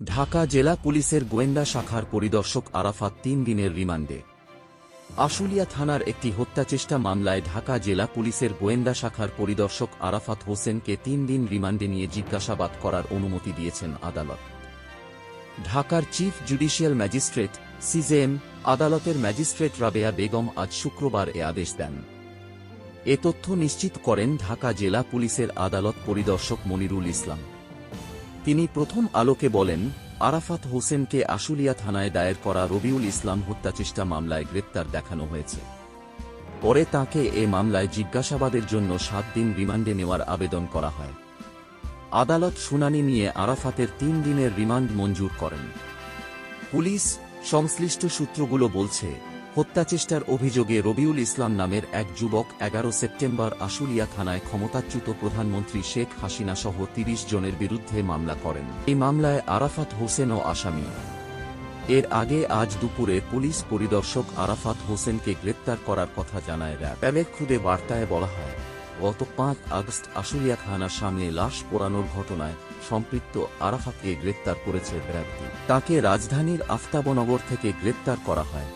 ঢাকা জেলা পুলিশের গোয়েন্দা শাখার পরিদর্শক আরাফাত তিন দিনের রিমান্ডে। আশুলিয়া থানার একটি হত্যাচেষ্টা মামলায় ঢাকা জেলা পুলিশের গোয়েন্দা শাখার পরিদর্শক আরাফাত হোসেনকে তিন দিন রিমান্ডে নিয়ে জিজ্ঞাসাবাদ করার অনুমতি দিয়েছেন আদালত। ঢাকার চিফ জুডিশিয়াল ম্যাজিস্ট্রেট সিজেএম আদালতের ম্যাজিস্ট্রেট রাবেয়া বেগম আজ শুক্রবার এ আদেশ দেন। এ তথ্য নিশ্চিত করেন ঢাকা জেলা পুলিশের আদালত পরিদর্শক মনিরুল ইসলাম। তিনি প্রথম আলোকে বলেন, আরাফাত হোসেনকে আশুলিয়া থানায় দায়ের করা রবিউল ইসলাম হত্যাচেষ্টা মামলায় গ্রেপ্তার দেখানো হয়েছে। পরে তাকে এ মামলায় জিজ্ঞাসাবাদের জন্য সাত দিন রিমান্ডে নেওয়ার আবেদন করা হয়। আদালত শুনানি নিয়ে আরাফাতের তিন দিনের রিমান্ড মঞ্জুর করেন। পুলিশ সংশ্লিষ্ট সূত্রগুলো বলছে হত্যাচেষ্টার অভিযোগে রবিউল ইসলাম নামের এক যুবক এগারো সেপ্টেম্বর আশুলিয়া থানায় ক্ষমতাচ্যুত প্রধানমন্ত্রী শেখ হাসিনা সহ তিরিশ জনের বিরুদ্ধে মামলা করেন। এই মামলায় আরাফাত হোসেনও আসামি। এর আগে আজ দুপুরে পুলিশ পরিদর্শক আরাফাত হোসেনকে গ্রেপ্তার করার কথা জানায় র্যাব। র্যাবের খুদে বার্তায় বলা হয়, গত পাঁচ আগস্ট আশুলিয়া থানার সামনে লাশ পোড়ানোর ঘটনায় সম্পৃক্ত আরাফাতকে গ্রেপ্তার করেছে র্যাবটি। তাকে রাজধানীর আফতাবনগর থেকে গ্রেপ্তার করা হয়।